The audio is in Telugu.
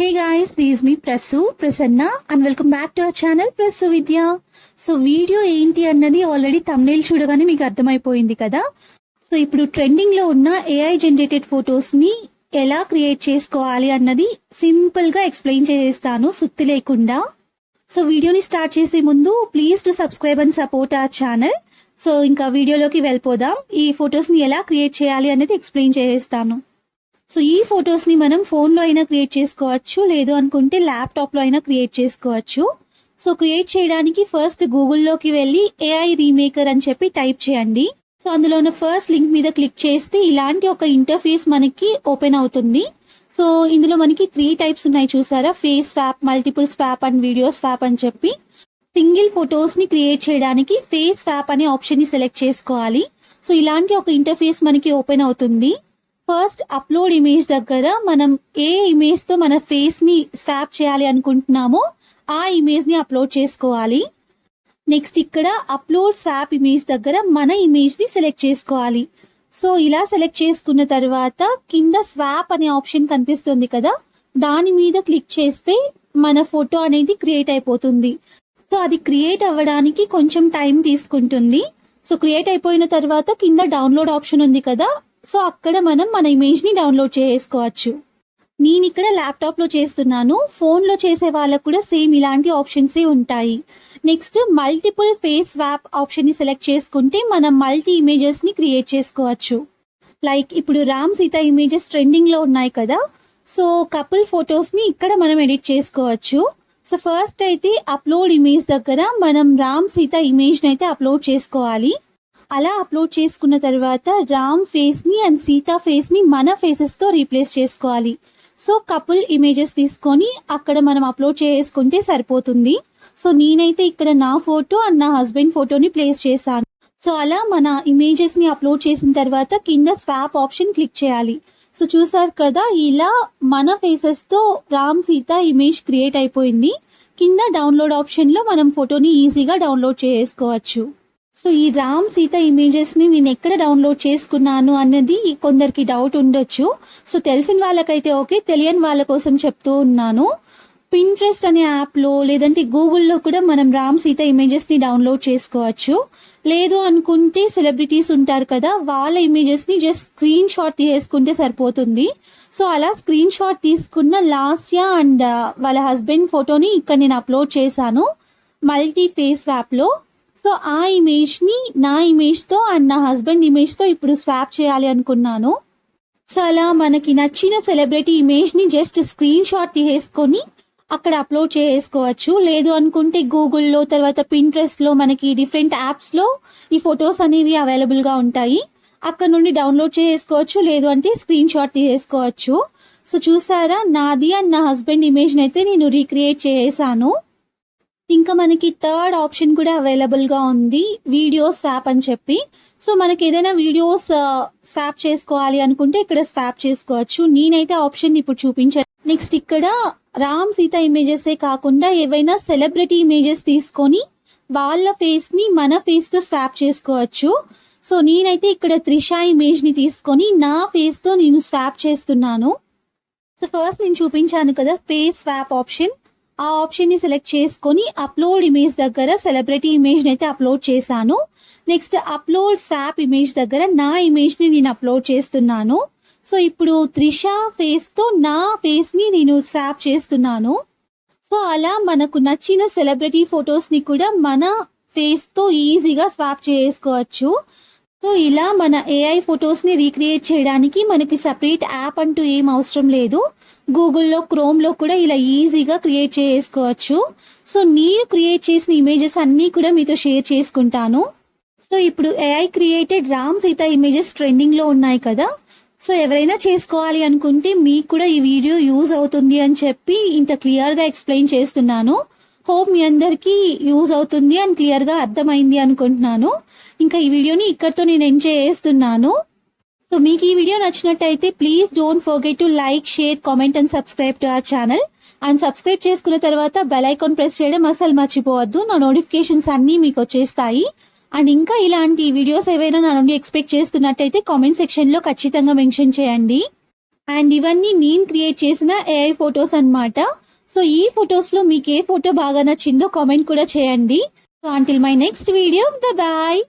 Hey guys this is me Prasu Prasanna and welcome back to our channel Prasu Vidya so video ఏంటి అన్నది ఆల్రెడీ తమిళ చూడగానే మీకు అర్థమైపోయింది కదా? సో ఇప్పుడు ట్రెండింగ్లో ఉన్న ఏఐ జనరేటెడ్ ఫొటోస్ని ఎలా క్రియేట్ చేసుకోవాలి అన్నది సింపుల్గా ఎక్స్ప్లెయిన్ చేస్తాను సుత్తి లేకుండా. సో వీడియోని స్టార్ట్ చేసే ముందు please to subscribe and support our channel so ఇంకా వీడియోలోకి వెళ్ళిపోదాం. ఈ ఫొటోస్ని ఎలా క్రియేట్ చేయాలి అనేది ఎక్స్ప్లెయిన్ చేస్తాను సో ఈ ఫొటోస్ని మనం ఫోన్లో అయినా క్రియేట్ చేసుకోవచ్చు. లేదు అనుకుంటే ల్యాప్టాప్లో అయినా క్రియేట్ చేసుకోవచ్చు. సో క్రియేట్ చేయడానికి ఫస్ట్ గూగుల్లోకి వెళ్ళి ఏఐ రీమేకర్ అని చెప్పి టైప్ చేయండి. సో అందులో ఉన్న ఫస్ట్ లింక్ మీద క్లిక్ చేస్తే ఇలాంటి ఒక ఇంటర్ఫేస్ మనకి ఓపెన్ అవుతుంది. సో ఇందులో మనకి త్రీ టైప్స్ ఉన్నాయి చూసారా? Face swap multiple swap and video swap అని చెప్పి. సింగిల్ ఫొటోస్ని క్రియేట్ చేయడానికి ఫేస్ ఫ్యాప్ అనే ఆప్షన్ని సెలెక్ట్ చేసుకోవాలి. సో ఇలాంటి ఒక ఇంటర్ఫేస్ మనకి ఓపెన్ అవుతుంది. ఫస్ట్ అప్లోడ్ ఇమేజ్ దగ్గర మనం ఏ ఇమేజ్తో మన ఫేస్ని స్వాప్ చేయాలి అనుకుంటున్నామో ఆ ఇమేజ్ని అప్లోడ్ చేసుకోవాలి. నెక్స్ట్ ఇక్కడ అప్లోడ్ స్వాప్ ఇమేజ్ దగ్గర మన ఇమేజ్ని సెలెక్ట్ చేసుకోవాలి. సో ఇలా సెలెక్ట్ చేసుకున్న తర్వాత కింద స్వాప్ అనే ఆప్షన్ కనిపిస్తుంది కదా దాని మీద క్లిక్ చేస్తే మన ఫోటో అనేది క్రియేట్ అయిపోతుంది. సో అది క్రియేట్ అవ్వడానికి కొంచెం టైం తీసుకుంటుంది. సో క్రియేట్ అయిపోయిన తర్వాత కింద డౌన్లోడ్ ఆప్షన్ ఉంది కదా సో అక్కడ మనం మన ఇమేజ్ని డౌన్లోడ్ చేసుకోవచ్చు. నేను ఇక్కడ ల్యాప్టాప్లో చేస్తున్నాను. ఫోన్లో చేసే వాళ్ళకు కూడా సేమ్ ఇలాంటి ఆప్షన్స్ ఉంటాయి. నెక్స్ట్ మల్టిపుల్ ఫేస్ వ్యాప్ ఆప్షన్ని సెలెక్ట్ చేసుకుంటే మనం మల్టీ ఇమేజెస్ని క్రియేట్ చేసుకోవచ్చు. లైక్ ఇప్పుడు రామ్ సీత ఇమేజెస్ ట్రెండింగ్లో ఉన్నాయి కదా. సో కపుల్ ఫొటోస్ని ఇక్కడ మనం ఎడిట్ చేసుకోవచ్చు. సో ఫస్ట్ అయితే అప్లోడ్ ఇమేజ్ దగ్గర మనం రామ్ సీత ఇమేజ్ని అయితే అప్లోడ్ చేసుకోవాలి. అలా అప్లోడ్ చేసుకున్న తర్వాత రామ్ ఫేస్ని అండ్ సీతా ఫేస్ని మన ఫేసెస్తో రీప్లేస్ చేసుకోవాలి. సో కపుల్ ఇమేజెస్ తీసుకొని అక్కడ మనం అప్లోడ్ చేసుకుంటే సరిపోతుంది. సో నేనైతే ఇక్కడ నా ఫోటో అండ్ నా హస్బెండ్ ఫోటోని ప్లేస్ చేశాను. సో అలా మన ఇమేజెస్ని అప్లోడ్ చేసిన తర్వాత కింద స్వాప్ ఆప్షన్ క్లిక్ చేయాలి. సో చూసారు కదా ఇలా మన ఫేసెస్తో రామ్ సీత ఇమేజ్ క్రియేట్ అయిపోయింది. కింద డౌన్లోడ్ ఆప్షన్లో మనం ఫోటోని ఈజీగా డౌన్లోడ్ చేసుకోవచ్చు. సో ఈ రామ్ సీత ఇమేజెస్ని నేను ఎక్కడ డౌన్లోడ్ చేసుకున్నాను అన్నది కొందరికి డౌట్ ఉండొచ్చు. సో తెలిసిన వాళ్ళకైతే ఓకే తెలియని వాళ్ళ కోసం చెప్తూ ఉన్నాను. పింట్రెస్ట్ అనే యాప్లో లేదంటే గూగుల్లో కూడా మనం రామ్ సీత ఇమేజెస్ని డౌన్లోడ్ చేసుకోవచ్చు. లేదు అనుకుంటే సెలబ్రిటీస్ ఉంటారు కదా వాళ్ళ ఇమేజెస్ని జస్ట్ స్క్రీన్ షాట్ తీసుకుంటే సరిపోతుంది. సో అలా స్క్రీన్ షాట్ తీసుకున్న లాస్యా అండ్ వాళ్ళ హస్బెండ్ ఫోటోని ఇక్కడ నేను అప్లోడ్ చేశాను. మల్టీ ఫేస్ యాప్లో సో ఆ ఇమేజ్ని నా ఇమేజ్తో అండ్ నా హస్బెండ్ ఇమేజ్తో ఇప్పుడు స్వాప్ చేయాలి అనుకున్నాను. సో అలా మనకి నచ్చిన సెలబ్రిటీ ఇమేజ్ని జస్ట్ స్క్రీన్ షాట్ తీసేసుకొని అక్కడ అప్లోడ్ చేసుకోవచ్చు లేదు అనుకుంటే గూగుల్లో తర్వాత పింట్రెస్ట్లో మనకి డిఫరెంట్ యాప్స్లో ఈ ఫొటోస్ అనేవి అవైలబుల్గా ఉంటాయి. అక్కడ నుండి డౌన్లోడ్ చేసుకోవచ్చు లేదు అంటే స్క్రీన్ షాట్ తీసేసుకోవచ్చు. సో చూసారా? నాది అండ్ నా హస్బెండ్ ఇమేజ్ని అయితే నేను రీక్రియేట్ చేసాను ఇంకా మనకి థర్డ్ ఆప్షన్ కూడా అవైలబుల్గా ఉంది. వీడియో స్వాప్ అని చెప్పి. సో మనకి ఏదైనా వీడియోస్ స్వాప్ చేసుకోవాలి అనుకుంటే ఇక్కడ స్వాప్ చేసుకోవచ్చు. నేనైతే ఆప్షన్ ఇప్పుడు చూపించాను నెక్స్ట్ ఇక్కడ రామ్ సీత ఇమేజెస్ కాకుండా ఏవైనా సెలబ్రిటీ ఇమేజెస్ తీసుకొని వాళ్ళ ఫేస్ని మన ఫేస్తో స్వాప్ చేసుకోవచ్చు. సో నేనైతే ఇక్కడ త్రిష ఇమేజ్ని తీసుకొని నా ఫేస్తో నేను స్వాప్ చేస్తున్నాను. సో ఫస్ట్ నేను చూపించాను కదా ఫేస్ స్వాప్ ఆప్షన్. ఆ ఆప్షన్ని సెలెక్ట్ చేసుకొని అప్లోడ్ ఇమేజ్ దగ్గర సెలబ్రిటీ ఇమేజ్ అయితే అప్లోడ్ చేశాను. నెక్స్ట్ అప్లోడ్ స్వాప్ ఇమేజ్ దగ్గర నా ఇమేజ్ని నేను అప్లోడ్ చేస్తున్నాను. సో ఇప్పుడు త్రిష ఫేస్తో నా ఫేస్ని నేను స్వాప్ చేస్తున్నాను. సో అలా మనకు నచ్చిన సెలబ్రిటీ ఫొటోస్ని కూడా మన ఫేస్తో ఈజీగా స్వాప్ చేసుకోవచ్చు. సో ఇలా మన ఏఐ ఫొటోస్ని రీక్రియేట్ చేయడానికి మనకి సపరేట్ యాప్ అంటూ ఏం అవసరం లేదు. గూగుల్లో క్రోమ్లో కూడా ఇలా ఈజీగా క్రియేట్ చేసుకోవచ్చు. సో నేను క్రియేట్ చేసిన ఇమేజెస్ అన్నీ కూడా మీతో షేర్ చేసుకుంటాను. సో ఇప్పుడు AI created Ram Sita images ట్రెండింగ్లో ఉన్నాయి కదా. సో ఎవరైనా చేసుకోవాలి అనుకుంటే మీకు కూడా ఈ వీడియో యూజ్ అవుతుంది అని చెప్పి ఇంత క్లియర్గా ఎక్స్ప్లెయిన్ చేస్తున్నాను. హోప్ మీ అందరికీ యూజ్ అవుతుంది అండ్ క్లియర్గా అర్థమైంది అనుకుంటున్నాను. ఇంకా ఈ వీడియోని ఇక్కడితో నేను ఎంజాయ్ చేస్తున్నాను. సో మీకు ఈ వీడియో నచ్చినట్టయితే please don't forget to like share comment and subscribe to our channel. And subscribe చేసుకున్న తర్వాత బెల్ ఐకాన్ ప్రెస్ చేయడం అసలు మర్చిపోవద్దు. నా నోటిఫికేషన్స్ అన్నీ మీకు వచ్చేస్తాయి. అండ్ ఇంకా ఇలాంటి వీడియోస్ ఏవైనా నా నుండి ఎక్స్పెక్ట్ చేస్తున్నట్టయితే కామెంట్ సెక్షన్లో ఖచ్చితంగా మెన్షన్ చేయండి. అండ్ ఇవన్నీ నేను క్రియేట్ చేసిన ఏఐ ఫొటోస్ అన్నమాట. సో ఈ ఫొటోస్లో మీకు ఏ ఫోటో బాగా నచ్చిందో కామెంట్ కూడా చేయండి. So until my next video bye